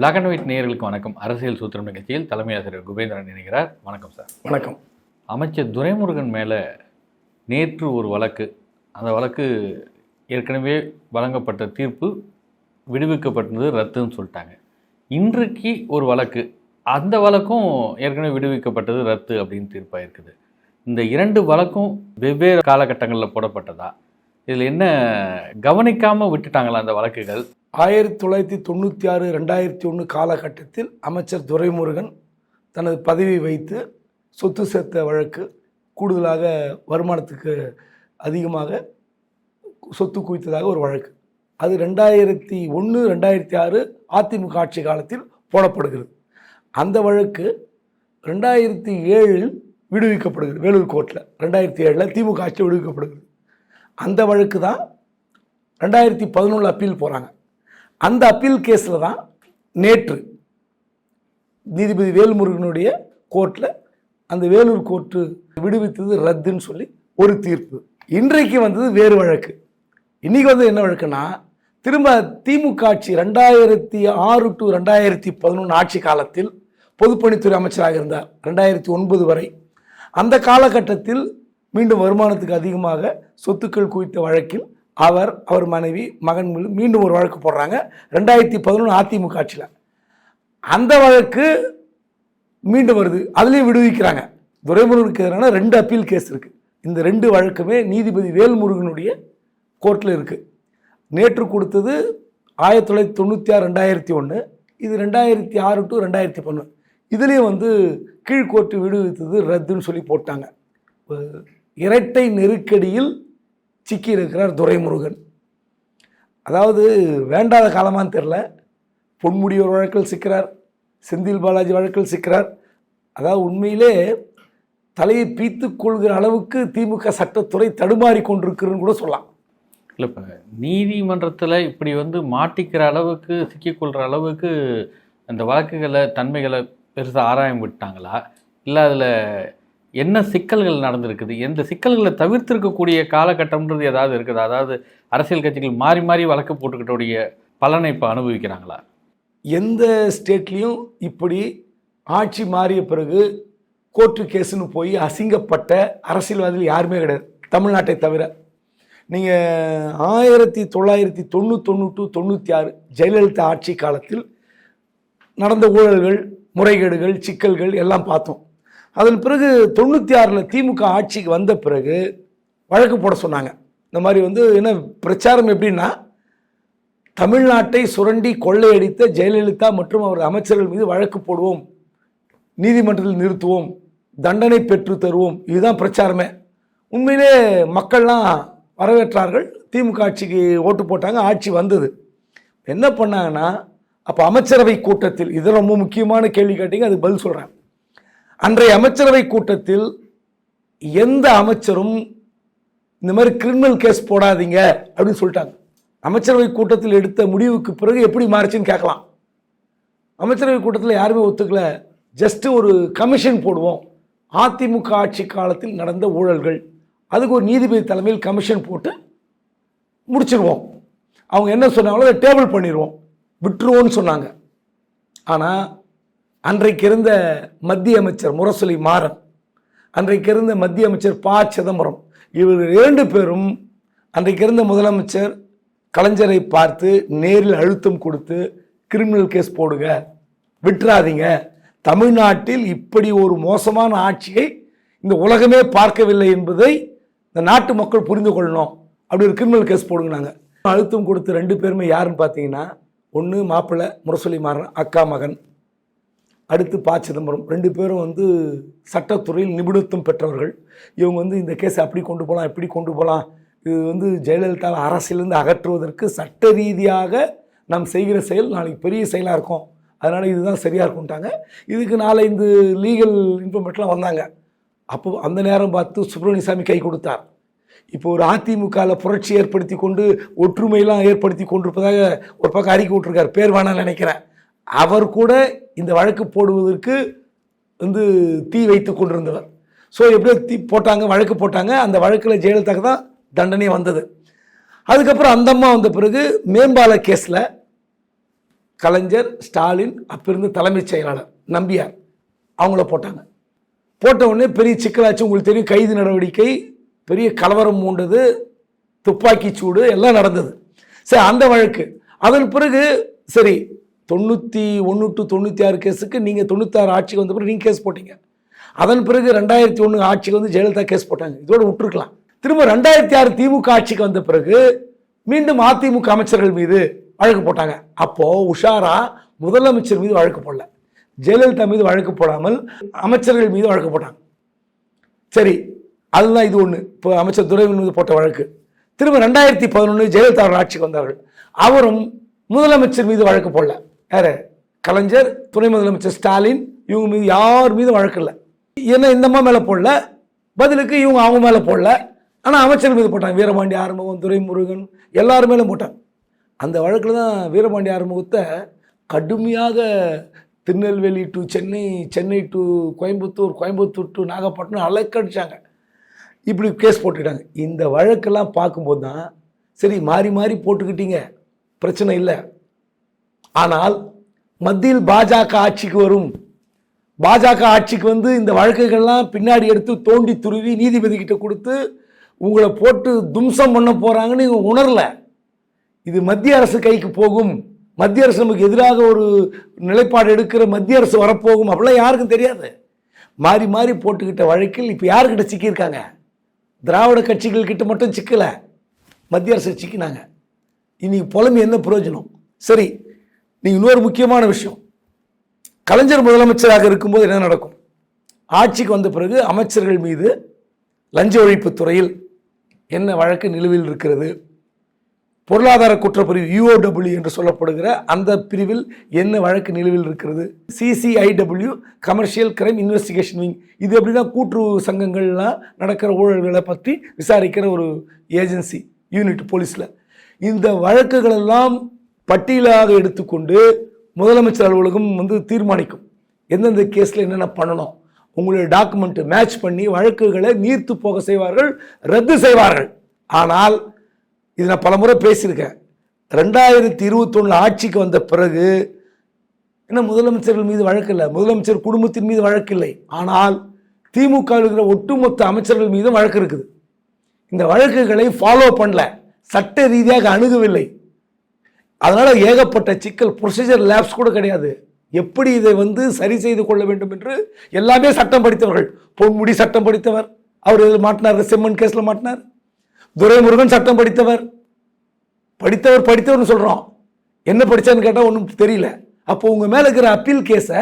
Black and white நேயர்களுக்கு வணக்கம். அரசியல் சூத்திரம் நிகழ்ச்சியில் தலைமை ஆசிரியர் குபேந்திரன் இணைகிறார். வணக்கம் சார் வணக்கம். அமைச்சர் துரைமுருகன் மேலே நேற்று ஒரு வழக்கு. அந்த வழக்கு ஏற்கனவே வழங்கப்பட்ட தீர்ப்பு விடுவிக்கப்பட்டது ரத்துன்னு சொல்லிட்டாங்க. இன்றைக்கு ஒரு வழக்கு. அந்த வழக்கும் ஏற்கனவே விடுவிக்கப்பட்டது ரத்து அப்படின்னு தீர்ப்பாக இருக்குது இந்த இரண்டு வழக்கும் வெவ்வேறு காலகட்டங்களில் போடப்பட்டதா? இதில் என்ன கவனிக்காமல் விட்டுட்டாங்களா அந்த வழக்குகள்? ஆயிரத்தி தொள்ளாயிரத்தி தொண்ணூற்றி ஆறு ரெண்டாயிரத்தி ஒன்று காலகட்டத்தில் அமைச்சர் துரைமுருகன் தனது பதவி வைத்து சொத்து சேர்த்த வழக்கு கூடுதலாக வருமானத்துக்கு அதிகமாக சொத்து குவித்ததாக ஒரு வழக்கு. அது ரெண்டாயிரத்தி ஒன்று ரெண்டாயிரத்தி ஆறு அதிமுக ஆட்சி காலத்தில் போடப்படுகிறது. அந்த வழக்கு ரெண்டாயிரத்தி ஏழில் விடுவிக்கப்படுகிறது வேலூர் கோர்ட்டில் ரெண்டாயிரத்தி ஏழில் திமுக ஆட்சியில் விடுவிக்கப்படுகிறது. அந்த வழக்கு தான் ரெண்டாயிரத்தி பதினொன்று அப்பீல் போகிறாங்க அந்த அப்பீல் கேஸில் தான் நேற்று நீதிபதி வேல்முருகனுடைய கோர்ட்டில் அந்த வேலூர் கோர்ட்டு விடுவித்தது ரத்துன்னு சொல்லி ஒரு தீர்ப்பு. இன்றைக்கு வந்தது வேறு வழக்கு. இன்றைக்கி வந்து என்ன வழக்குன்னா திரும்ப திமுக ஆட்சி ரெண்டாயிரத்தி ஆறு டு ரெண்டாயிரத்தி பதினொன்று ஆட்சி காலத்தில் பொதுப்பணித்துறை அமைச்சராக இருந்தார். ரெண்டாயிரத்தி ஒன்பது வரை. அந்த காலகட்டத்தில் மீண்டும் வருமானத்துக்கு அதிகமாக சொத்துக்கள் குவித்த வழக்கில் அவர் அவர் மனைவி மகன் மீண்டும் ஒரு வழக்கு போடுறாங்க. ரெண்டாயிரத்தி பதினொன்று அதிமுக ஆட்சியில். அந்த வழக்கு மீண்டும் வருது. அதுலேயும் விடுவிக்கிறாங்க. துரைமுருகனுக்கு எதிரான ரெண்டு அப்பீல் கேஸ் இருக்குது இந்த ரெண்டு வழக்குமே நீதிபதி வேல்முருகனுடைய கோர்ட்டில் இருக்குது நேற்று கொடுத்தது ஆயிரத்தி தொள்ளாயிரத்தி தொண்ணூற்றி ஆறு ரெண்டாயிரத்தி ஒன்று இது ரெண்டாயிரத்தி ஆறு டு ரெண்டாயிரத்தி பதினொன்று இதுலேயும் வந்து கீழ்கோர்ட்டு விடுவித்தது ரத்துன்னு சொல்லி போட்டாங்க. இரட்டை நெருக்கடியில் சிக்கி இருக்கிறார் துரைமுருகன். அதாவது வேண்டாத காலமான்னு தெரில பொன்முடியோர் வழக்கில் சிக்கிறார். செந்தில் பாலாஜி வழக்கில் சிக்கிறார். அதாவது உண்மையிலே தலையை பீத்து கொள்கிற அளவுக்கு திமுக சட்டத்துறை தடுமாறி கொண்டிருக்குன்னு கூட சொல்லலாம். இல்லை இப்போ நீதிமன்றத்தில் இப்படி வந்து மாட்டிக்கிற அளவுக்கு சிக்கிக்கொள்கிற அளவுக்கு அந்த வழக்குகளை தன்மைகளை பெருசாக ஆராயம் விட்டாங்களா? இல்லை அதில் என்ன சிக்கல்கள் நடந்திருக்குது? எந்த சிக்கல்களை தவிர்த்திருக்கக்கூடிய காலகட்டம்ன்றது ஏதாவது இருக்குதா? அதாவது அரசியல் கட்சிகள் மாறி மாறி வழக்கு போட்டுக்கிட்டோடைய பலனை இப்போ அனுபவிக்கிறாங்களா? எந்த ஸ்டேட்லேயும் இப்படி ஆட்சி மாறிய பிறகு கோர்ட்டு கேஸுன்னு போய் அசிங்கப்பட்ட அரசியல்வாதிகள் யாருமே கிடையாது. தமிழ்நாட்டை தவிர. நீங்கள் ஆயிரத்தி தொள்ளாயிரத்தி தொண்ணூத்தொன்று டு தொண்ணூற்றி ஆறு ஜெயலலிதா ஆட்சி காலத்தில் நடந்த ஊழல்கள் முறைகேடுகள் சிக்கல்கள் எல்லாம் பார்த்தோம். அதன் பிறகு தொண்ணூற்றி ஆறில் திமுக ஆட்சிக்கு வந்த பிறகு வழக்கு போட சொன்னாங்க. இந்த மாதிரி வந்து என்ன பிரச்சாரம் எப்படின்னா தமிழ்நாட்டை சுரண்டி கொள்ளையடித்த ஜெயலலிதா மற்றும் அவர் அமைச்சர்கள் மீது வழக்கு போடுவோம் நீதிமன்றத்தில் நிறுத்துவோம் தண்டனை பெற்று தருவோம். இதுதான் பிரச்சாரமே. உண்மையிலே மக்கள்லாம் வரவேற்றார்கள். திமுக ஆட்சிக்கு ஓட்டு போட்டாங்க ஆட்சி வந்தது. என்ன பண்ணாங்கன்னா அப்போ அமைச்சரவை கூட்டத்தில் இது ரொம்ப முக்கியமான கேள்வி கேட்டீங்க அது பதில் சொல்கிறேன் அன்றைய அமைச்சரவை கூட்டத்தில் எந்த அமைச்சரும் இந்த மாதிரி கிரிமினல் கேஸ் போடாதீங்க அப்படின்னு சொல்லிட்டாங்க. அமைச்சரவை கூட்டத்தில் எடுத்த முடிவுக்கு பிறகு எப்படி மாறுச்சுன்னு கேட்கலாம். அமைச்சரவை கூட்டத்தில் யாருமே ஒத்துக்கல. ஜஸ்ட் ஒரு கமிஷன் போடுவோம். அதிமுக ஆட்சி காலத்தில் நடந்த ஊழல்கள். அதுக்கு ஒரு நீதிபதி தலைமையில் கமிஷன் போட்டு முடிச்சிருவோம். அவங்க என்ன சொன்னாங்களோ அதை டேபிள் பண்ணிடுவோம் விட்டுருவோன்னு சொன்னாங்க. ஆனால் அன்றைக்கு இருந்த மத்திய அமைச்சர் முரசொலி மாறன் அன்றைக்கு இருந்த மத்திய அமைச்சர் ப. சிதம்பரம் இவர் இரண்டு பேரும் அன்றைக்கு இருந்த முதலமைச்சர் கலைஞரை பார்த்து நேரில் அழுத்தம் கொடுத்து கிரிமினல் கேஸ் போடுங்க விட்டுறாதீங்க. தமிழ்நாட்டில் இப்படி ஒரு மோசமான ஆட்சியை இந்த உலகமே பார்க்கவில்லை என்பதை இந்த நாட்டு மக்கள் புரிந்து கொள்ளணும். அப்படி ஒரு கிரிமினல் கேஸ் போடுங்க அழுத்தம் கொடுத்து ரெண்டு பேருமே யாருன்னு பார்த்தீங்கன்னா ஒன்று மாப்பிள்ளை முரசொலி மாறன் அக்கா மகன். அடுத்து ப சிதம்பரம். ரெண்டு பேரும் வந்து சட்டத்துறையில் நிபுணத்துவம் பெற்றவர்கள். இவங்க வந்து இந்த கேஸை அப்படி கொண்டு போகலாம் இப்படி கொண்டு போகலாம். இது வந்து ஜெயலலிதாவை அரசியலிருந்து அகற்றுவதற்கு சட்ட ரீதியாக நாம் செய்கிற செயல் நாளைக்கு பெரிய செயலாக இருக்கும். அதனால் இதுதான் சரியாக இருக்கும்ட்டாங்க. இதுக்கு நாளை இந்த லீகல் இன்ஃபர்மேட்லாம் வந்தாங்க. அப்போ அந்த நேரம் பார்த்து சுப்பிரமணியசாமி கை கொடுத்தார். இப்போ ஒரு அதிமுகவில் புரட்சி ஏற்படுத்தி கொண்டு ஒற்றுமையெல்லாம் ஏற்படுத்தி கொண்டிருப்பதாக ஒரு பக்கம் அறிக்கை விட்டுருக்கார் பேர் வேணாம்னு நினைக்கிறேன். அவர் கூட இந்த வழக்கு போடுவதற்கு வந்து தீ வைத்து கொண்டிருந்தவர். ஸோ எப்படியோ தீ போட்டாங்க வழக்கு போட்டாங்க. அந்த வழக்கில் ஜெயலலிதாக்கு தான் தண்டனை வந்தது. அதுக்கப்புறம் அந்த அம்மா வந்த பிறகு மேம்பால கேஸில் கலைஞர் ஸ்டாலின் அப்பிருந்து தலைமைச் செயலாளர் நம்பியார் அவங்கள போட்டாங்க. போட்ட உடனே பெரிய சிக்கலாச்சு. உங்களுக்கு தெரியும் கைது நடவடிக்கை பெரிய கலவரம் மூண்டது துப்பாக்கி சூடு எல்லாம் நடந்தது. சரி அந்த வழக்கு. அதன் பிறகு சரி தொண்ணூற்றி ஒன்று டு தொண்ணூற்றி ஆறு கேஸுக்கு நீங்கள் தொண்ணூத்தாறு ஆட்சிக்கு வந்த பிறகு நீங்கள் கேஸ் போட்டீங்க. அதன் பிறகு ரெண்டாயிரத்தி ஒன்று ஆட்சிக்கு வந்து ஜெயலலிதா கேஸ் போட்டாங்க. இதோட விட்டுருக்கலாம். திரும்ப ரெண்டாயிரத்தி ஆறு திமுக ஆட்சிக்கு வந்த பிறகு மீண்டும் அதிமுக அமைச்சர்கள் மீது வழக்கு போட்டாங்க. அப்போது உஷாரா முதலமைச்சர் மீது வழக்கு போடல. ஜெயலலிதா மீது வழக்கு போடாமல் அமைச்சர்கள் மீது வழக்கு போட்டாங்க. சரி அதுதான் இது ஒன்று இப்போ அமைச்சர் துரைவன் மீது போட்ட வழக்கு. திரும்ப ரெண்டாயிரத்தி பதினொன்று ஜெயலலிதா அவர்கள் ஆட்சிக்கு வந்தார்கள். அவரும் முதலமைச்சர் மீது வழக்கு போடல. யாரு? கலைஞர் துணை முதலமைச்சர் ஸ்டாலின் இவங்க மீது யார் மீதும் வழக்கு இல்லை. ஏன்னா இந்தம்மா மேலே போடல? பதிலுக்கு இவங்க அவங்க மேலே போடல. ஆனால் அமைச்சர் மீது போட்டாங்க. வீரபாண்டி ஆறுமுகம் துரைமுருகன் எல்லார் மேலும் போட்டாங்க. அந்த வழக்கில் தான் வீரபாண்டி ஆறுமுகத்தை கடுமையாக Tirunelveli to Chennai Chennai to Coimbatore Coimbatore to Nagapattinam அலைக்கடிச்சாங்க. இப்படி கேஸ் போட்டுக்கிட்டாங்க. இந்த வழக்கெல்லாம் பார்க்கும்போது தான் சரி மாறி மாறி போட்டுக்கிட்டீங்க. பிரச்சனை இல்லை. ஆனால் மத்தியில் பாஜக ஆட்சிக்கு வரும். பாஜக ஆட்சிக்கு வந்து இந்த வழக்குகள்லாம் பின்னாடி எடுத்து தோண்டி துருவி நீதிபதி கிட்ட கொடுத்து உங்களை போட்டு தும்சம் பண்ண போகிறாங்கன்னு இவங்க உணரல. இது மத்திய அரசு கைக்கு போகும். மத்திய அரசு நமக்கு எதிராக ஒரு நிலைப்பாடு எடுக்கிற மத்திய அரசு வரப்போகும் அப்படிலாம் யாருக்கும் தெரியாது. மாறி மாறி போட்டுக்கிட்ட வழக்கில் இப்போ யாருக்கிட்ட சிக்கியிருக்காங்க? திராவிட கட்சிகள் கிட்ட மட்டும் சிக்கலை. மத்திய அரசு சிக்கினாங்க. இன்னைக்கு புலம்பு என்ன பிரயோஜனம்? சரி நீ இன்னொரு முக்கியமான விஷயம். கலைஞர் முதலமைச்சராக இருக்கும்போது என்ன நடக்கும்? ஆட்சிக்கு வந்த பிறகு அமைச்சர்கள் மீது லஞ்ச ஒழிப்பு துறையில் என்ன வழக்கு நிலுவையில் இருக்கிறது? பொருளாதார குற்றப்பிரிவு யூஓடபிள்யூ என்று சொல்லப்படுகிற அந்த பிரிவில் என்ன வழக்கு நிலுவையில் இருக்கிறது? CCIW commercial crime investigation wing இது எப்படின்னா கூட்டுறவு சங்கங்கள்லாம் நடக்கிற ஊழல்களை பற்றி விசாரிக்கிற ஒரு ஏஜென்சி யூனிட் போலீஸில். இந்த வழக்குகளெல்லாம் பட்டியலாக எடுத்துக்கொண்டு முதலமைச்சர் அலுவலகம் வந்து தீர்மானிக்கும். எந்தெந்த கேஸில் என்னென்ன பண்ணணும் உங்களுடைய டாக்குமெண்ட்டு மேட்ச் பண்ணி வழக்குகளை நீர்த்து போக செய்வார்கள் ரத்து செய்வார்கள். ஆனால் இது நான் பலமுறை பேசியிருக்கேன். ரெண்டாயிரத்தி இருபத்தொன்னு ஆட்சிக்கு வந்த பிறகு என்ன முதலமைச்சர்கள் மீது வழக்கு இல்லை முதலமைச்சர் குடும்பத்தின் மீது வழக்கு இல்லை. ஆனால் திமுக இருக்கிற ஒட்டுமொத்த அமைச்சர்கள் மீதும் வழக்கு இருக்குது. இந்த வழக்குகளை ஃபாலோ பண்ணல. சட்ட ரீதியாக அணுகவில்லை. அதனால் ஏகப்பட்ட சிக்கல் ப்ரொசீஜர் லேப்ஸ் கூட கிடையாது. எப்படி இதை வந்து சரி செய்து கொள்ள வேண்டும் என்று எல்லாமே சட்டம் படித்தவர்கள். பொன்முடி சட்டம் படித்தவர். அவர் இதில் மாட்டினார்? செம்மன் கேஸில் மாட்டினார். துரைமுருகன் சட்டம் படித்தவர். படித்தவர் படித்தவர்னு சொல்கிறோம் என்ன படித்தான்னு கேட்டால் ஒன்றும் தெரியல. அப்போ உங்கள் மேலே இருக்கிற அப்பீல் கேஸை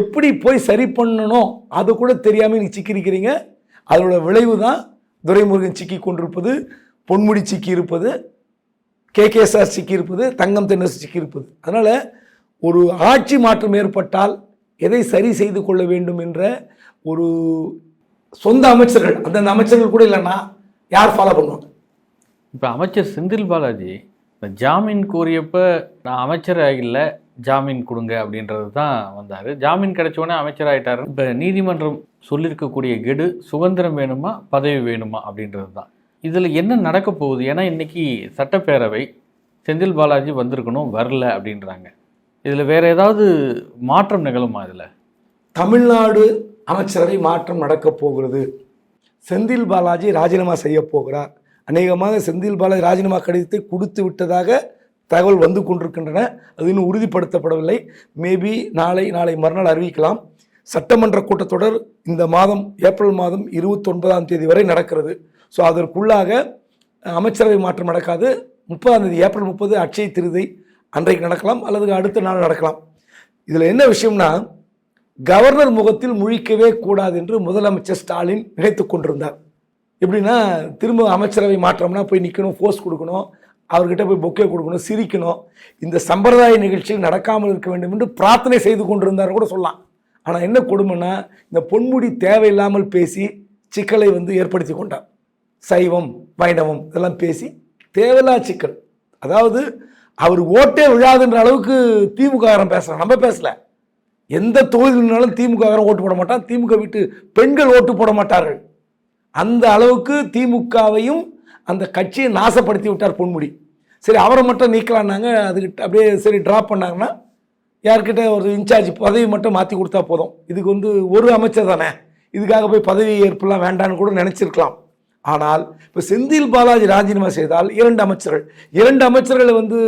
எப்படி போய் சரி பண்ணணும்? அது கூட தெரியாமல் நீங்கள் சிக்கியிருக்கிறீங்க. அதோட விளைவு தான் துரைமுருகன் சிக்கி கொண்டிருப்பது பொன்முடி சிக்கி இருப்பது கே சிக்கியிருப்பது தங்கம் தென்னரசு சிக்கியிருப்பது அதனால் ஒரு ஆட்சி மாற்றம் ஏற்பட்டால் எதை சரி செய்து கொள்ள வேண்டும் என்ற ஒரு சொந்த அமைச்சர்கள் அந்தந்த அமைச்சர்கள் கூட இல்லைன்னா யார் ஃபாலோ பண்ணுவாங்க? இப்போ அமைச்சர் செந்தில் பாலாஜி இந்த ஜாமீன் கோரியப்ப நான் அமைச்சராக இல்லை ஜாமீன் கொடுங்க அப்படின்றது தான் வந்தார். ஜாமீன் கிடைச்ச உடனே இப்போ நீதிமன்றம் சொல்லியிருக்கக்கூடிய கெடு சுதந்திரம் வேணுமா பதவி வேணுமா அப்படின்றது தான். இதில் என்ன நடக்க போகுது? ஏன்னா இன்னைக்கு சட்டப்பேரவை செந்தில் பாலாஜி வந்திருக்கணும் வரல அப்படின்றாங்க. இதில் வேறு ஏதாவது மாற்றம் நிகழுமா இதில்? தமிழ்நாடு அமைச்சரவை மாற்றம் நடக்கப் போகிறது. செந்தில் பாலாஜி ராஜினாமா செய்ய போகிறார். அநேகமாக செந்தில் பாலாஜி ராஜினாமா கடிதத்தை கொடுத்து விட்டதாக தகவல் வந்து கொண்டிருக்கின்றன. அது இன்னும் உறுதிப்படுத்தப்படவில்லை. மேபி நாளை நாளை மறுநாள் அறிவிக்கலாம். சட்டமன்ற கூட்டத்தொடர் இந்த மாதம் ஏப்ரல் மாதம் இருபத்தொன்பதாம் தேதி வரை நடக்கிறது. ஸோ அதற்குள்ளாக அமைச்சரவை மாற்றம் நடக்காது. முப்பதாம் தேதி ஏப்ரல் முப்பது அட்சய திருதை அன்றைக்கு நடக்கலாம் அல்லது அடுத்த நாள் நடக்கலாம். இதில் என்ன விஷயம்னா கவர்னர் முகத்தில் முழிக்கவே கூடாது என்று முதலமைச்சர் ஸ்டாலின் நினைத்து கொண்டிருந்தார். எப்படின்னா திரும்ப அமைச்சரவை மாற்றம்னா போய் நிற்கணும் ஃபோர்ஸ் கொடுக்கணும் அவர்கிட்ட போய் பொக்கே கொடுக்கணும் சிரிக்கணும். இந்த சம்பிரதாய நிகழ்ச்சியில் நடக்காமல் இருக்க வேண்டும் என்று பிரார்த்தனை செய்து கொண்டிருந்தார் கூட சொல்லலாம். ஆனால் என்ன கொடுமைன்னா இந்த பொன்முடி தேவையில்லாமல் பேசி சிக்கலை வந்து ஏற்படுத்தி கொண்டார் சைவம் வைணவம் இதெல்லாம் பேசி தேவையில்லா சிக்கல். அதாவது அவர் ஓட்டே விழாதுன்ற அளவுக்கு திமுக பேசுகிறான் நம்ம பேசல. எந்த தொகுதியினாலும் திமுக ஓட்டு போட மாட்டான். திமுக வீட்டு பெண்கள் ஓட்டு போட மாட்டார்கள். அந்த அளவுக்கு திமுகவையும் அந்த கட்சியை நாசப்படுத்தி விட்டார் பொன்முடி. சரி அவரை மட்டும் நீக்கலான்னாங்க அதுக்கிட்ட அப்படியே சரி ட்ராப் பண்ணாங்கன்னா யார்கிட்ட ஒரு இன்சார்ஜ் பதவி மட்டும் மாற்றி கொடுத்தா போதும். இதுக்கு வந்து ஒரு அமைச்சர் தானே. இதுக்காக போய் பதவி ஏற்பெல்லாம் வேண்டான்னு கூட நினச்சிருக்கலாம். ஆனால் இப்போ செந்தில் பாலாஜி ராஜினாமா செய்தால் இரண்டு அமைச்சர்கள். இரண்டு அமைச்சர்களை வந்து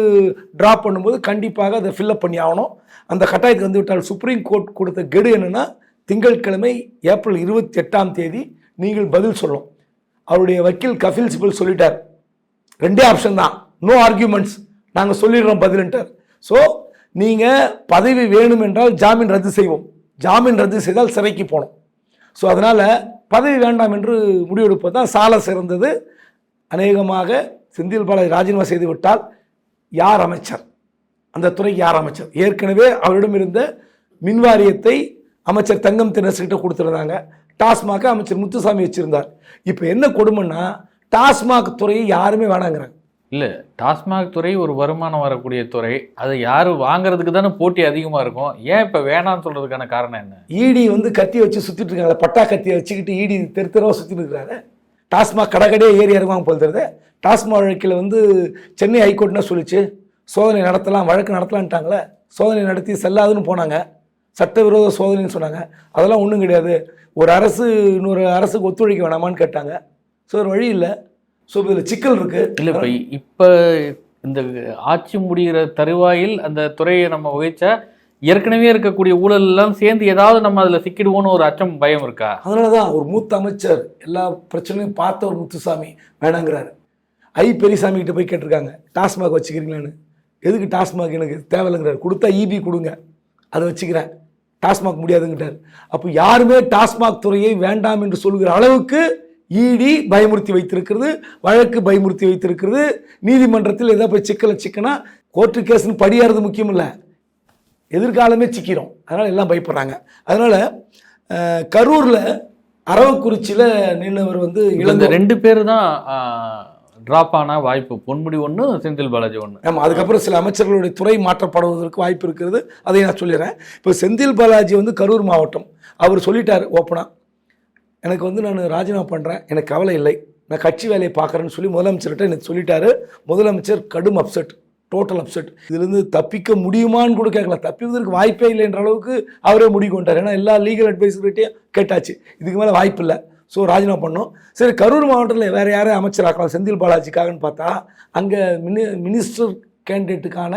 ட்ராப் பண்ணும்போது கண்டிப்பாக அதை ஃபில்லப் பண்ணி ஆகணும். அந்த கட்டாயத்துக்கு வந்து விட்டால் சுப்ரீம் கோர்ட் கொடுத்த கெடு என்னென்னா திங்கட்கிழமை ஏப்ரல் இருபத்தி எட்டாம் தேதி நீங்கள் பதில் சொல்லணும். அவருடைய வக்கீல் கபில் சிபல் சொல்லிட்டார். ரெண்டே ஆப்ஷன் தான். நோ ஆர்கியூமெண்ட்ஸ் நாங்கள் சொல்லிடுறோம் பதிலுன்ட்டார். ஸோ நீங்கள் பதவி வேணும் என்றால் ஜாமீன் ரத்து செய்வோம். ஜாமீன் ரத்து செய்தால் சிறைக்கு போகணும். ஸோ அதனால் பதவி வேண்டாம் என்று முடிவெடுப்பது தான் சால சிறந்தது. அநேகமாக செந்தில் பாலாஜி ராஜினாமா செய்து விட்டால் யார் அமைச்சர்? அந்த துறைக்கு யார் அமைச்சர்? ஏற்கனவே அவரிடம் இருந்த மின்வாரியத்தை அமைச்சர் தங்கம் தினசுகிட்ட கொடுத்துருந்தாங்க. டாஸ்மாக அமைச்சர் முத்துசாமி வச்சுருந்தார். இப்போ என்ன கொடுமைன்னா டாஸ்மாக் துறையை யாருமே வேணாங்கிறாங்க. இல்லை டாஸ்மாக் துறை ஒரு வருமானம் வரக்கூடிய துறை. அதை யார் வாங்குறதுக்கு தானே போட்டி அதிகமாக இருக்கும். ஏன் இப்போ வேணாம்னு சொல்கிறதுக்கான காரணம் என்ன? ஈடி வந்து கத்தி வச்சு சுற்றிட்டு இருக்காங்க. பட்டா கத்தியை வச்சுக்கிட்டு ஈடி தெரு தெருவாக சுற்றிட்டு இருக்கிறாங்க டாஸ்மாக் கடை கடையே ஏறி இறங்குவாங்க போல் தெரியுது. டாஸ்மாக் வழக்கில் வந்து சென்னை ஹைகோர்ட்னா சொல்லிச்சு. சோதனை நடத்தலாம் வழக்கு நடத்தலான்ட்டாங்களே சோதனை நடத்தி செல்லாதுன்னு போனாங்க. சட்டவிரோத சோதனைன்னு சொன்னாங்க. அதெல்லாம் ஒன்றும் கிடையாது. ஒரு அரசு இன்னொரு அரசுக்கு ஒத்துழைக்க வேணாமான்னு கேட்டாங்க. ஸோ ஒரு வழி இல்லை. ஸோ இதில் சிக்கல் இருக்குது இல்லை இப்போ இப்போ இந்த ஆட்சி முடிகிற தருவாயில் அந்த துறையை நம்ம வகிச்சா ஏற்கனவே இருக்கக்கூடிய ஊழல் எல்லாம் சேர்ந்து ஏதாவது நம்ம அதில் சிக்கிடுவோன்னு ஒரு அச்சம் பயம் இருக்கா? அதனால தான் ஒரு மூத்த அமைச்சர் எல்லா பிரச்சனையும் பார்த்த ஒரு முத்துசாமி வேணாங்கிறாரு. ஐ பெரியசாமி கிட்ட போய் கேட்டிருக்காங்க டாஸ்மாக் வச்சுக்கிறீங்களான்னு. எதுக்கு டாஸ்மாக் எனக்கு தேவையில்லைங்கிறாரு. கொடுத்தா இபி கொடுங்க. அதை வச்சுக்கிறேன். டாஸ்மாக் முடியாதுங்கிட்டார். அப்போ யாருமே டாஸ்மாக் துறையை வேண்டாம் என்று சொல்கிற அளவுக்கு இடி பயமுறுத்தி வைத்திருக்கிறது வழக்கு பயமுறுத்தி வைத்திருக்கிறது. நீதிமன்றத்தில் ஏதோ போய் சிக்கலை சிக்கனா கோர்ட்டு கேஸ்னு படியாறது முக்கியம் இல்லை எதிர்காலமே சிக்கிறோம் அதனால் எல்லாம் பயப்படுறாங்க. அதனால் கரூரில் அரவக்குறிச்சியில் நின்றவர் வந்து இளந்த ரெண்டு பேர் தான் ட்ராப் ஆன வாய்ப்பு. பொன்முடி ஒன்று செந்தில் பாலாஜி ஒன்று ஆமாம் அதுக்கப்புறம் சில அமைச்சர்களுடைய துறை மாற்றப்படுவதற்கு வாய்ப்பு இருக்கிறது. அதை நான் சொல்லிடுறேன். இப்போ செந்தில் பாலாஜி வந்து கரூர் மாவட்டம். அவர் சொல்லிட்டார் ஓப்பனாக எனக்கு வந்து நான் ராஜினாமா பண்ணுறேன் எனக்கு கவலை இல்லை. நான் கட்சி வேலையை பார்க்குறேன்னு சொல்லி முதலமைச்சர்கிட்ட எனக்கு சொல்லிட்டாரு. முதலமைச்சர் கடும் அப்செட் டோட்டல் அப்செட் இதுலேருந்து தப்பிக்க முடியுமான்னு கூட கேட்கல. தப்பிப்பதற்கு வாய்ப்பே இல்லைன்ற அளவுக்கு அவரே முடிவு கொண்டார் ஏன்னா எல்லா லீகல் அட்வைசர்கிட்டையும் கேட்டாச்சு. இதுக்கு மேலே வாய்ப்பு இல்லை. ஸோ ராஜினாமா பண்ணோம் சரி கரூர் மாவட்டத்தில் வேறு யாரையும் அமைச்சராக்கலாம் செந்தில் பாலாஜிக்காகன்னு பார்த்தா அங்கே மினி மினிஸ்டர் கேண்டிடேட்டுக்கான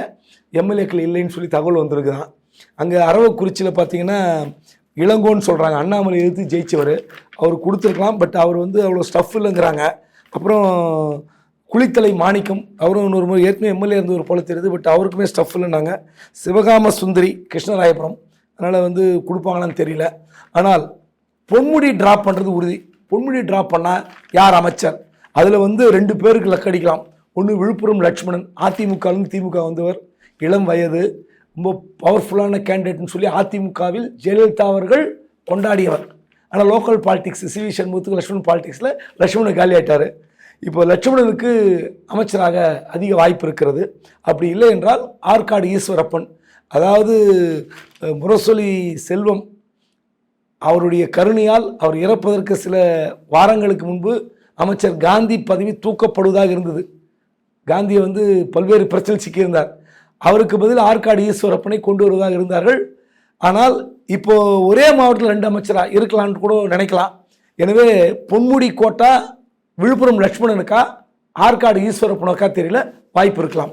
எம்எல்ஏக்கள் இல்லைன்னு சொல்லி தகவல் வந்திருக்குதான். அங்கே அரவக்குறிச்சியில் பார்த்தீங்கன்னா இளங்கோன்னு சொல்கிறாங்க அண்ணாமலை எதிர்த்து ஜெயிச்சவர். அவர் கொடுத்துருக்கலாம் பட் அவர் வந்து அவ்வளோ ஸ்டஃப் இல்லைங்கிறாங்க. அப்புறம் குளித்தலை மாணிக்கம் அவரும் இன்னொரு முறை ஏற்கனவே எம்எல்ஏ இருந்து ஒரு போல தெரியுது பட் அவருக்குமே ஸ்டஃப் இல்லைன்னாங்க. சிவகாம சுந்தரி கிருஷ்ணராயபுரம். அதனால் வந்து கொடுப்பாங்களான்னு தெரியல. ஆனால் பொன்முடி ட்ராப் பண்ணுறது உறுதி. பொன்முடி ட்ராப் பண்ணால் யார் அமைச்சர்? அதில் வந்து ரெண்டு பேருக்கு லக்கடிக்கலாம் ஒன்று விழுப்புரம் லட்சுமணன் அதிமுகலேருந்து திமுக வந்தவர். இளம் வயது. ரொம்ப பவர்ஃபுல்லான கேண்டிடேட்னு சொல்லி அதிமுகவில் ஜெயலலிதா அவர்கள் கொண்டாடியவர். ஆனால் லோக்கல் பாலிடிக்ஸ் சி வி சண்முகத்துக்கு லட்சுமணன் பாலிடிக்ஸில் லட்சுமணன் காலி ஆயிட்டார். இப்போ லட்சுமணனுக்கு அமைச்சராக அதிக வாய்ப்பு இருக்கிறது. அப்படி இல்லை என்றால் ஆற்காடு ஈஸ்வரப்பன் அதாவது முரசொலி செல்வம் அவருடைய கருணையால் அவர் இறப்பதற்கு சில வாரங்களுக்கு முன்பு அமைச்சர் காந்தி பதவி தூக்கப்படுவதாக இருந்தது. காந்தியை வந்து பல்வேறு பிரச்சனை சிக்கியிருந்தார் அவருக்கு பதில் ஆற்காடு ஈஸ்வரப்பனை கொண்டு வருவதாக இருந்தார்கள். ஆனால் இப்போ ஒரே மாவட்டத்தில் ரெண்டு அமைச்சரா இருக்கலாம்னு கூட நினைக்கலாம். எனவே பொன்முடி கோட்டா விழுப்புரம் லட்சுமணனுக்கா ஆற்காடு ஈஸ்வரப்பனுக்கா தெரியல வாய்ப்பு இருக்கலாம்.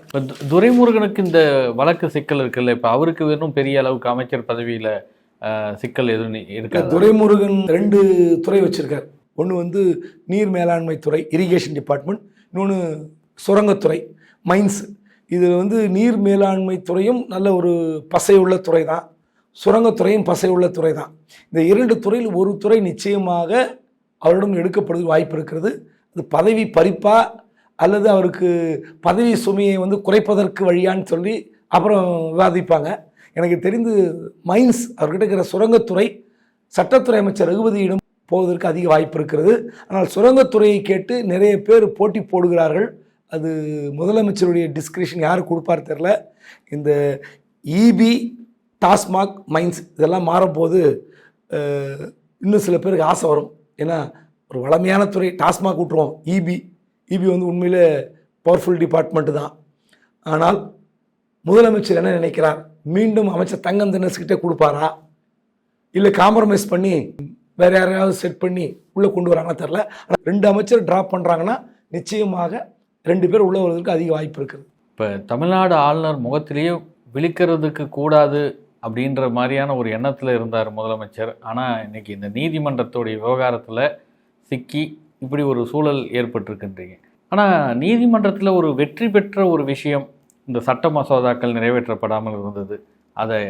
துரைமுருகனுக்கு இந்த வழக்கு சிக்கல் இருக்குல்ல இப்போ அவருக்கு வெறும் பெரிய அளவுக்கு அமைச்சர் பதவியில் சிக்கல் எதுவும் இருக்காது? துரைமுருகன் ரெண்டு துறை வச்சிருக்கார். ஒன்று வந்து நீர் மேலாண்மை துறை இரிகேஷன் டிபார்ட்மெண்ட் இன்னொன்று சுரங்கத்துறை மைன்ஸ். இதில் வந்து நீர் மேலாண்மை துறையும் நல்ல ஒரு பசையுள்ள துறை தான். சுரங்கத்துறையும் பசையுள்ள துறை தான். இந்த இரண்டு துறையில் ஒரு துறை நிச்சயமாக அவரிடம் எடுக்கப்படுவதற்கு வாய்ப்பு இருக்கிறது. அது பதவி பறிப்பா அல்லது அவருக்கு பதவி சுமையை வந்து குறைப்பதற்கு வழியான்னு சொல்லி அப்புறம் விவாதிப்பாங்க. எனக்கு தெரிந்து மைன்ஸ் அவர்கிட்ட இருக்கிற சுரங்கத்துறை சட்டத்துறை அமைச்சர் ரகுபதியிடம் போவதற்கு அதிக வாய்ப்பு இருக்கிறது. ஆனால் சுரங்கத்துறையை கேட்டு நிறைய பேர் போட்டி போடுகிறார்கள். அது முதலமைச்சருடைய டிஸ்கிரிப்ஷன் யார் கொடுப்பார் தெரில இந்த இபி டாஸ்மாக் மைன்ஸ் இதெல்லாம் மாறும்போது இன்னும் சில பேருக்கு ஆசை வரும். ஏன்னா ஒரு வளமையான துறை டாஸ்மாக் விட்டுருவோம் இபி இபி வந்து உண்மையிலே பவர்ஃபுல் டிபார்ட்மெண்ட்டு தான். ஆனால் முதலமைச்சர் என்ன நினைக்கிறார்? மீண்டும் அமைச்சர் தங்கம் தினசுக்கிட்டே கொடுப்பாரா? இல்லை காம்ப்ரமைஸ் பண்ணி வேறு யாரையாவது செட் பண்ணி உள்ளே கொண்டு வராங்களா தெரில ஆனால் ரெண்டு அமைச்சர் ட்ராப் பண்ணுறாங்கன்னா நிச்சயமாக ரெண்டு பேர் உள்ள வருவதற்கு அதிக வாய்ப்பு இருக்குது. இப்போ தமிழ்நாடு ஆளுநர் முகத்திலேயே விழிக்கிறதுக்கு கூடாது அப்படின்ற மாதிரியான ஒரு எண்ணத்தில் இருந்தார் முதலமைச்சர். ஆனால் இன்றைக்கி இந்த நீதிமன்றத்துடைய விவகாரத்தில் சிக்கி இப்படி ஒரு சூழல் ஏற்பட்டிருக்கின்றீங்க. ஆனால் நீதிமன்றத்தில் ஒரு வெற்றி பெற்ற ஒரு விஷயம் இந்த சட்ட மசோதாக்கள் நிறைவேற்றப்படாமல் இருந்தது. அதை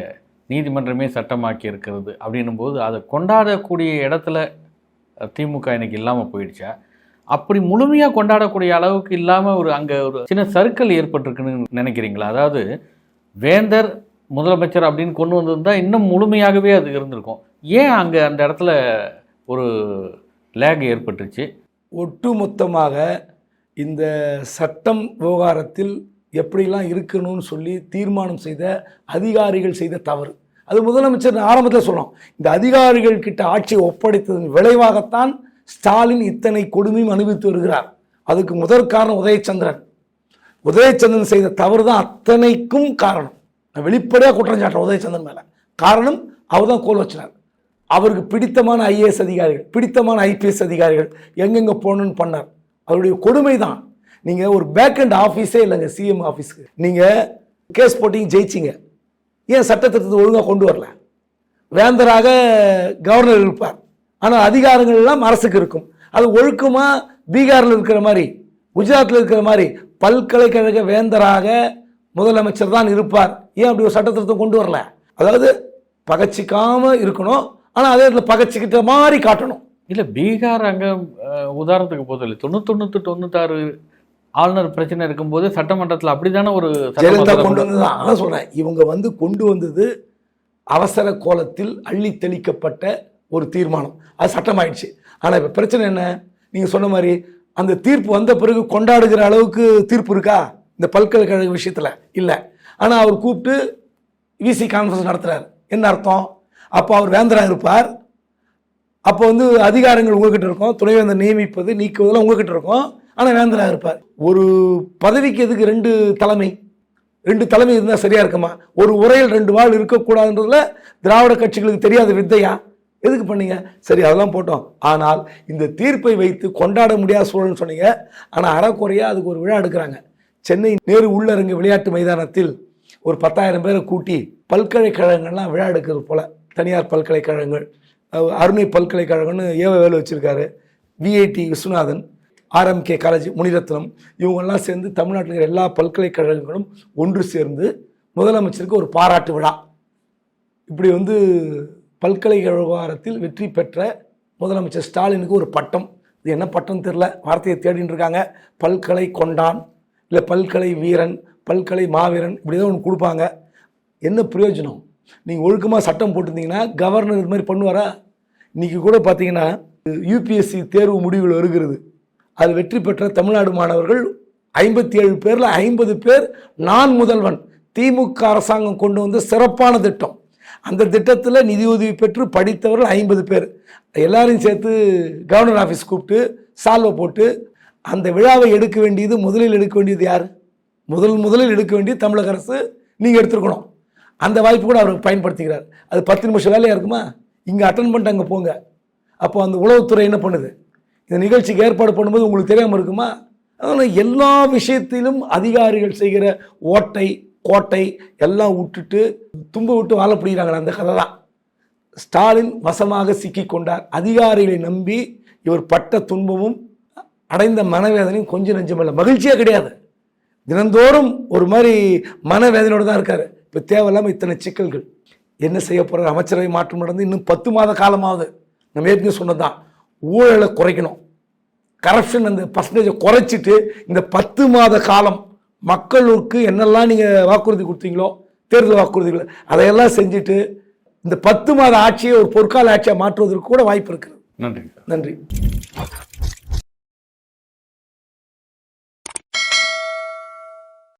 நீதிமன்றமே சட்டமாக்கி இருக்கிறது அப்படின்னும் போது அதை கொண்டாடக்கூடிய இடத்துல திமுக இன்னைக்கு இல்லாமல் போயிடுச்சா? அப்படி முழுமையாக கொண்டாடக்கூடிய அளவுக்கு இல்லாமல் ஒரு அங்கே ஒரு சின்ன சர்க்கிள் ஏற்பட்டிருக்குன்னு நினைக்கிறீங்களா? அதாவது வேந்தர் முதலமைச்சர் அப்படின்னு கொண்டு வந்திருந்தா இன்னும் முழுமையாகவே அது இருந்திருக்கும். ஏன் அங்கே அந்த இடத்துல ஒரு லேக் ஏற்பட்டுச்சு ஒட்டுமொத்தமாக இந்த சட்டம் விவகாரத்தில் எப்படிலாம் இருக்கணும்னு சொல்லி தீர்மானம் செய்த அதிகாரிகள் செய்த தவறு. அது முதலமைச்சர் ஆரம்பத்தில் சொன்னோம். இந்த அதிகாரிகள் கிட்ட ஆட்சியை ஒப்படைத்ததன் விளைவாகத்தான் ஸ்டாலின் இத்தனை கொடுமையும் அனுபவித்து வருகிறார். அதுக்கு முதற் காரணம் உதயச்சந்திரன். உதயச்சந்திரன் செய்த தவறு தான் அத்தனைக்கும் காரணம். நான் வெளிப்படையாக குற்றம் சாட்டுறேன் உதயச்சந்திரன் மேலே. காரணம் அவர் தான் கோல் வச்சினார். அவருக்கு பிடித்தமான ஐஏஎஸ் அதிகாரிகள் பிடித்தமான ஐபிஎஸ் அதிகாரிகள் எங்கெங்கே போகணும்னு பண்ணார். அவருடைய கொடுமை தான் நீங்கள் ஒரு பேக் அண்ட் ஆஃபீஸே இல்லைங்க சிஎம் ஆஃபீஸ்க்கு நீங்கள் கேஸ் போட்டிங்க ஜெயிச்சிங்க. ஏன் சட்டத்திட்டத்தை ஒழுங்காக கொண்டு வரல? வேந்தராக கவர்னர் இருப்பார். ஆனால் அதிகாரங்கள் எல்லாம் அரசுக்கு இருக்கும். அது ஒழுக்கமாக பீகாரில் இருக்கிற மாதிரி குஜராத்தில் இருக்கிற மாதிரி பல்கலைக்கழக வேந்தராக முதலமைச்சர் தான் இருப்பார். ஏன் அப்படி ஒரு சட்டத்திருத்தம் கொண்டு வரல? அதாவது பகச்சிக்காம இருக்கணும் ஆனால் அதே இடத்துல பகச்சிக்கிட்ட மாதிரி காட்டணும். இல்லை பீகார் அங்கே உதாரணத்துக்கு போதில்லை தொண்ணூத்தொண்ணூத்து தொண்ணூத்தாறு ஆளுநர் பிரச்சனை இருக்கும்போது சட்டமன்றத்தில் அப்படிதானே ஒரு சட்ட ஜெயலலிதா கொண்டு வந்தது தான் அதான் சொல்றேன். இவங்க வந்து கொண்டு வந்தது அவசர கோலத்தில் அள்ளி தெளிக்கப்பட்ட ஒரு தீர்மானம். அது சட்டமாயிடுச்சு. ஆனால் இப்போ பிரச்சனை என்ன? நீங்கள் சொன்ன மாதிரி அந்த தீர்ப்பு வந்த பிறகு கொண்டாடுகிற அளவுக்கு தீர்ப்பு இருக்கா? இந்த பல்கலைக்கழக விஷயத்தில் இல்லை. ஆனால் அவர் கூப்பிட்டு விசி கான்ஃபரன்ஸ் நடத்துகிறார் என்ன அர்த்தம்? அப்போ அவர் வேந்தராக இருப்பார். அப்போ வந்து அதிகாரங்கள் உங்ககிட்ட இருக்கும். துணைவேந்தர் நியமிப்பது நீக்குவதெல்லாம் உங்ககிட்ட இருக்கும். ஆனால் வேந்தராக இருப்பார். ஒரு பதவிக்கு எதுக்கு ரெண்டு தலைமை? ரெண்டு தலைமை இருந்தால் சரியாக இருக்குமா? ஒரு உரையில் ரெண்டு வாழ் இருக்கக்கூடாதுன்றதுல திராவிட கட்சிகளுக்கு தெரியாத வித்தையா? எதுக்கு பண்ணீங்க? சரி அதெல்லாம் போட்டோம். ஆனால் இந்த தீர்ப்பை வைத்து கொண்டாட முடியாத சூழல்னு சொன்னீங்க. ஆனால் அறக்குறையாக அதுக்கு ஒரு விழா எடுக்கிறாங்க. சென்னை நேரு உள்ளரங்கு விளையாட்டு மைதானத்தில் ஒரு பத்தாயிரம் பேரை கூட்டி பல்கலைக்கழகங்கள்லாம் விழா எடுக்கிறது போல். தனியார் பல்கலைக்கழகங்கள். அருமை அருணை பல்கலைக்கழகம்னு ஏவ வேலை வச்சிருக்காரு. VIT Viswanathan RMK college Munirathnam. இவங்கெல்லாம் சேர்ந்து தமிழ்நாட்டில் இருக்கிற எல்லா பல்கலைக்கழகங்களும் ஒன்று சேர்ந்து முதலமைச்சருக்கு ஒரு பாராட்டு விழா. இப்படி வந்து பல்கலைக்கழக விவகாரத்தில் வெற்றி பெற்ற முதலமைச்சர் ஸ்டாலினுக்கு ஒரு பட்டம். இது என்ன பட்டம் தெரில வார்த்தையை தேடின்னு இருக்காங்க. பல்கலை கொண்டான் இல்லை பல்கலை வீரன் பல்கலை மாவீரன் இப்படி தான் ஒன்று கொடுப்பாங்க. என்ன பிரயோஜனம்? நீங்கள் ஒழுக்கமாக சட்டம் போட்டிருந்தீங்கன்னா கவர்னர் இது மாதிரி பண்ணுவாரா? இன்றைக்கி கூட பார்த்தீங்கன்னா யூபிஎஸ்சி தேர்வு முடிவுகள் வருகிறது. அது வெற்றி பெற்ற தமிழ்நாடு மாணவர்கள் ஐம்பத்தி ஏழு பேரில் ஐம்பது பேர் நான் முதல்வன். திமுக அரசாங்கம் கொண்டு வந்த சிறப்பான திட்டம். அந்த திட்டத்தில் நிதியுதவி பெற்று படித்தவர்கள் ஐம்பது பேர். எல்லாரையும் சேர்த்து கவர்னர் ஆஃபீஸ் கூப்பிட்டு சால்வை போட்டு அந்த விழாவை எடுக்க வேண்டியது முதலில் எடுக்க வேண்டியது யார்? முதல் முதலில் எடுக்க வேண்டியது தமிழக அரசு. நீங்கள் எடுத்துருக்கணும். அந்த வாய்ப்பு கூட அவர் பயன்படுத்திக்கிறார். அது பத்து நிமிஷம் வேலையாக இருக்குமா? இங்கே அட்டன் பண்ணிட்டு அங்கே போங்க. அப்போ அந்த உளவுத்துறை என்ன பண்ணுது? இந்த நிகழ்ச்சிக்கு ஏற்பாடு பண்ணும்போது உங்களுக்கு தெரியாமல் இருக்குமா? அதனால் எல்லா விஷயத்திலும் அதிகாரிகள் செய்கிற ஓட்டை கோட்டை எல்லாம் விட்டுட்டு தும்ப விட்டு வாழ பிடிக்கிறாங்களே அந்த கதை தான். ஸ்டாலின் வசமாக சிக்கி கொண்டார். அதிகாரிகளை நம்பி இவர் பட்ட துன்பமும் அடைந்த மனவேதனையும் கொஞ்சம் நெஞ்சமில்லை மகிழ்ச்சியே கிடையாது. தினந்தோறும் ஒரு மாதிரி மனவேதனையோடு தான் இருக்கார். இப்போ தேவையில்லாமல் இத்தனை சிக்கல்கள். என்ன செய்ய போகிறார் அமைச்சரவை மாற்றம் நடந்து இன்னும் பத்து மாத காலமாவது. நம்ம ஏற்கனவே சொன்னது தான் ஊழலை குறைக்கணும். கரப்ஷன் அந்த பர்சன்டேஜை குறைச்சிட்டு இந்த பத்து மாத காலம் மக்களுக்கு என்னெல்லாம் நீங்கள் வாக்குறுதி கொடுத்தீங்களோ தேர்தல் வாக்குறுதிகள் அதையெல்லாம் செஞ்சுட்டு இந்த பத்து மாத ஆட்சியை ஒரு பொற்கால ஆட்சியாக மாற்றுவதற்கு கூட வாய்ப்பு இருக்குது நன்றி நன்றி.